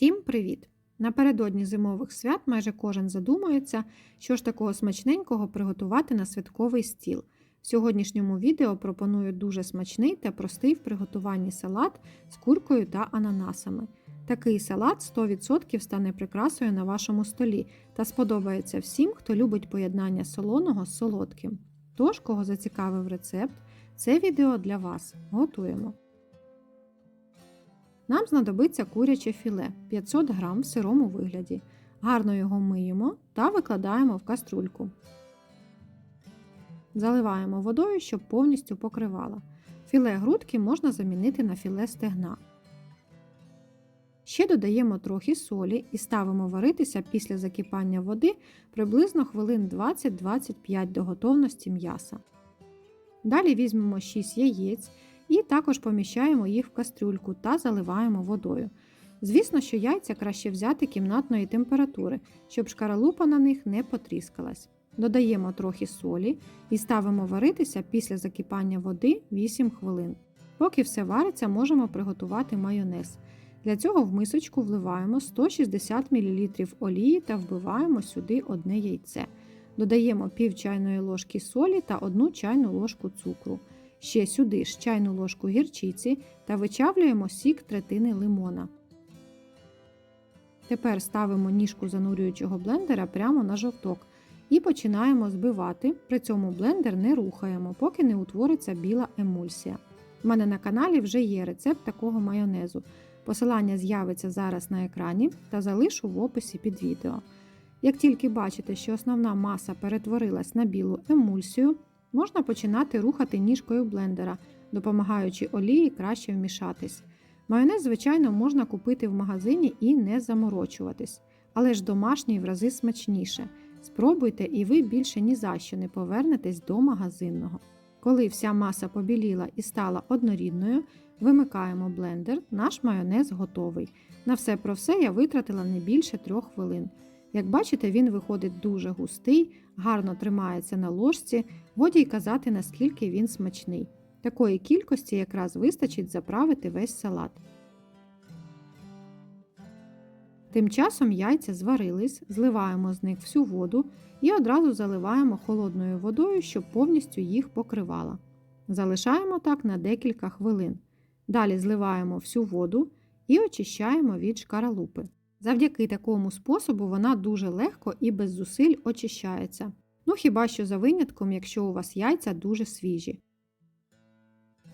Всім привіт! Напередодні зимових свят майже кожен задумується, що ж такого смачненького приготувати на святковий стіл. В сьогоднішньому відео пропоную дуже смачний та простий в приготуванні салат з куркою та ананасами. Такий салат 100% стане прикрасою на вашому столі та сподобається всім, хто любить поєднання солоного з солодким. Тож, кого зацікавив рецепт, це відео для вас. Готуємо! Нам знадобиться куряче філе 500 г в сирому вигляді. Гарно його миємо та викладаємо в каструльку. Заливаємо водою, щоб повністю покривала. Філе грудки можна замінити на філе стегна. Ще додаємо трохи солі і ставимо варитися після закипання води приблизно хвилин 20-25 до готовності м'яса. Далі візьмемо 6 яєць і також поміщаємо їх в кастрюльку та заливаємо водою. Звісно, що яйця краще взяти кімнатної температури, щоб шкаралупа на них не потріскалась. Додаємо трохи солі і ставимо варитися після закипання води 8 хвилин. Поки все вариться, можемо приготувати майонез. Для цього в мисочку вливаємо 160 мл олії та вбиваємо сюди одне яйце. Додаємо пів чайної ложки солі та 1 чайну ложку цукру. Ще сюди ж чайну ложку гірчиці та вичавлюємо сік третини лимона. Тепер ставимо ніжку занурюючого блендера прямо на жовток і починаємо збивати, при цьому блендер не рухаємо, поки не утвориться біла емульсія. У мене на каналі вже є рецепт такого майонезу. Посилання з'явиться зараз на екрані та залишу в описі під відео. Як тільки бачите, що основна маса перетворилась на білу емульсію, Можна починати рухати ніжкою блендера, допомагаючи олії краще вмішатись. Майонез, звичайно, можна купити в магазині і не заморочуватись, але ж домашній в рази смачніше. Спробуйте, і ви більше ні за що не повернетесь до магазинного. Коли вся маса побіліла і стала однорідною, вимикаємо блендер, наш майонез готовий. На все про все я витратила не більше трьох хвилин. Як бачите, він виходить дуже густий, гарно тримається на ложці, годі й казати, наскільки він смачний. Такої кількості якраз вистачить заправити весь салат. Тим часом яйця зварились, зливаємо з них всю воду і одразу заливаємо холодною водою, щоб повністю їх покривала. Залишаємо так на декілька хвилин. Далі зливаємо всю воду і очищаємо від шкаралупи. Завдяки такому способу вона дуже легко і без зусиль очищається. Ну хіба що за винятком, якщо у вас яйця дуже свіжі.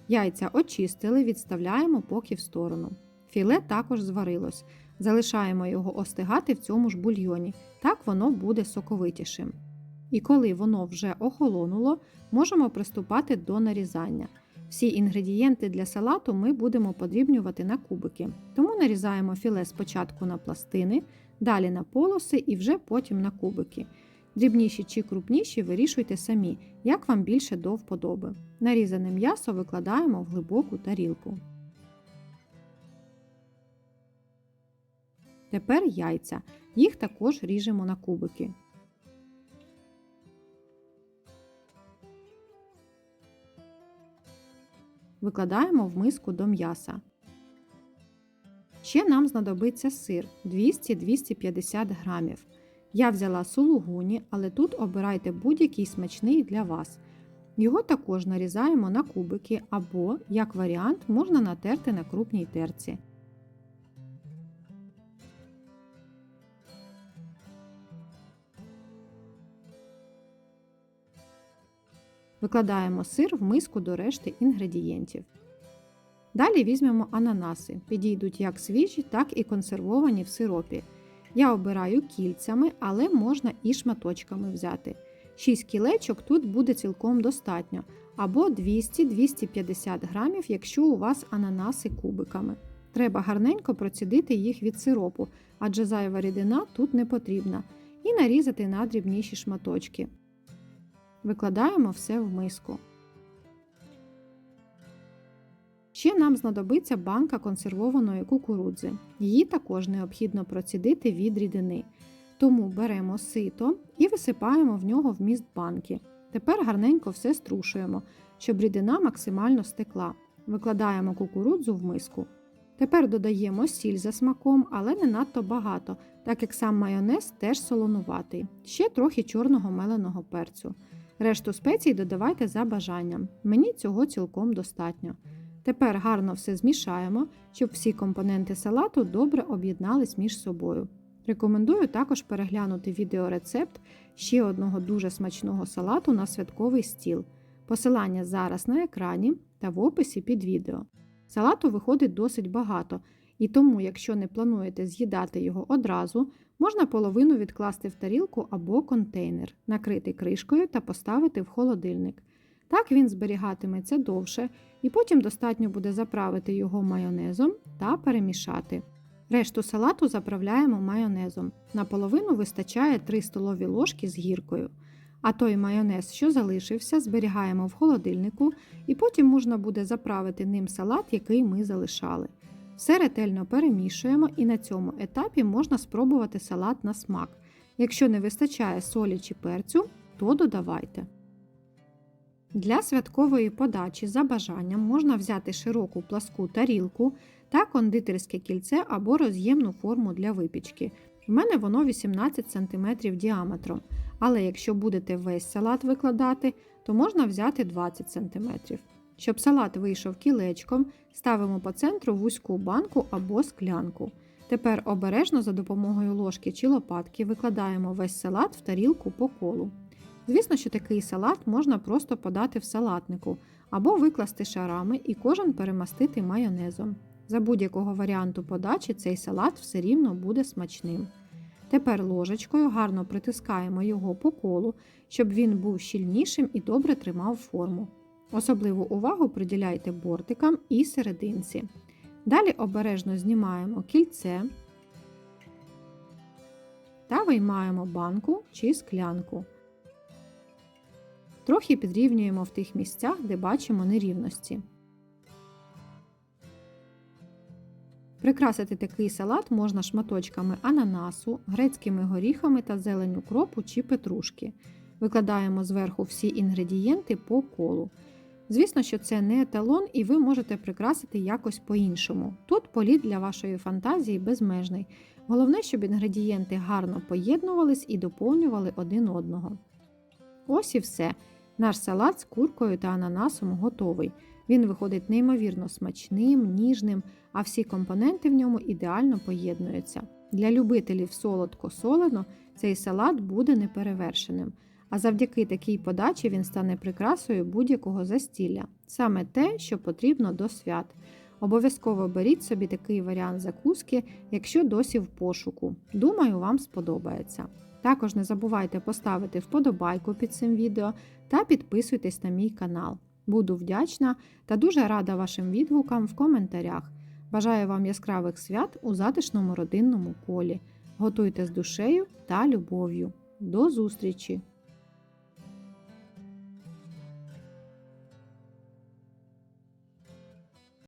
Яйця очистили, відставляємо поки в сторону. Філе також зварилось. Залишаємо його остигати в цьому ж бульйоні, так воно буде соковитішим. І коли воно вже охолонуло, можемо приступати до нарізання. Всі інгредієнти для салату ми будемо подрібнювати на кубики, тому нарізаємо філе спочатку на пластини, далі на полоси і вже потім на кубики. Дрібніші чи крупніші вирішуйте самі, як вам більше до вподоби. Нарізане м'ясо викладаємо в глибоку тарілку. Тепер яйця. Їх також ріжемо на кубики. Викладаємо в миску до м'яса. Ще нам знадобиться сир 200-250 грамів. Я взяла сулугуні, але тут обирайте будь-який смачний для вас. Його також нарізаємо на кубики або, як варіант, можна натерти на крупній терці. Викладаємо сир в миску до решти інгредієнтів. Далі візьмемо ананаси. Підійдуть як свіжі, так і консервовані в сиропі. Я обираю кільцями, але можна і шматочками взяти. 6 кілечок тут буде цілком достатньо, або 200-250 грамів, якщо у вас ананаси кубиками. Треба гарненько процідити їх від сиропу, адже зайва рідина тут не потрібна, і нарізати на дрібніші шматочки. Викладаємо все в миску. Ще нам знадобиться банка консервованої кукурудзи. Її також необхідно процідити від рідини. Тому беремо сито і висипаємо в нього вміст банки. Тепер гарненько все струшуємо, щоб рідина максимально стекла. Викладаємо кукурудзу в миску. Тепер додаємо сіль за смаком, але не надто багато, так як сам майонез теж солонуватий. Ще трохи чорного меленого перцю. Решту спецій додавайте за бажанням. Мені цього цілком достатньо. Тепер гарно все змішаємо, щоб всі компоненти салату добре об'єднались між собою. Рекомендую також переглянути відеорецепт ще одного дуже смачного салату на святковий стіл. Посилання зараз на екрані та в описі під відео. Салату виходить досить багато, і тому, якщо не плануєте з'їдати його одразу, можна половину відкласти в тарілку або контейнер, накрити кришкою та поставити в холодильник. Так він зберігатиметься довше, і потім достатньо буде заправити його майонезом та перемішати. Решту салату заправляємо майонезом. Наполовину вистачає 3 столові ложки з гіркою. А той майонез, що залишився, зберігаємо в холодильнику, і потім можна буде заправити ним салат, який ми залишали. Все ретельно перемішуємо, і на цьому етапі можна спробувати салат на смак. Якщо не вистачає солі чи перцю, то додавайте. Для святкової подачі за бажанням можна взяти широку пласку тарілку та кондитерське кільце або роз'ємну форму для випічки. У мене воно 18 см діаметром, але якщо будете весь салат викладати, то можна взяти 20 см. Щоб салат вийшов кілечком, ставимо по центру вузьку банку або склянку. Тепер обережно за допомогою ложки чи лопатки викладаємо весь салат в тарілку по колу. Звісно, що такий салат можна просто подати в салатнику або викласти шарами і кожен перемастити майонезом. За будь-якого варіанту подачі цей салат все рівно буде смачним. Тепер ложечкою гарно притискаємо його по колу, щоб він був щільнішим і добре тримав форму. Особливу увагу приділяйте бортикам і серединці. Далі обережно знімаємо кільце та виймаємо банку чи склянку. Трохи підрівнюємо в тих місцях, де бачимо нерівності. Прикрасити такий салат можна шматочками ананасу, грецькими горіхами та зеленю кропу чи петрушки. Викладаємо зверху всі інгредієнти по колу. Звісно, що це не еталон, і ви можете прикрасити якось по-іншому. Тут політ для вашої фантазії безмежний. Головне, щоб інгредієнти гарно поєднувались і доповнювали один одного. Ось і все. Наш салат з куркою та ананасом готовий. Він виходить неймовірно смачним, ніжним, а всі компоненти в ньому ідеально поєднуються. Для любителів солодко-солено цей салат буде неперевершеним. А завдяки такій подачі він стане прикрасою будь-якого застілля, саме те, що потрібно до свят. Обов'язково беріть собі такий варіант закуски, якщо досі в пошуку. Думаю, вам сподобається. Також не забувайте поставити вподобайку під цим відео та підписуйтесь на мій канал. Буду вдячна та дуже рада вашим відгукам в коментарях. Бажаю вам яскравих свят у затишному родинному колі. Готуйте з душею та любов'ю. До зустрічі!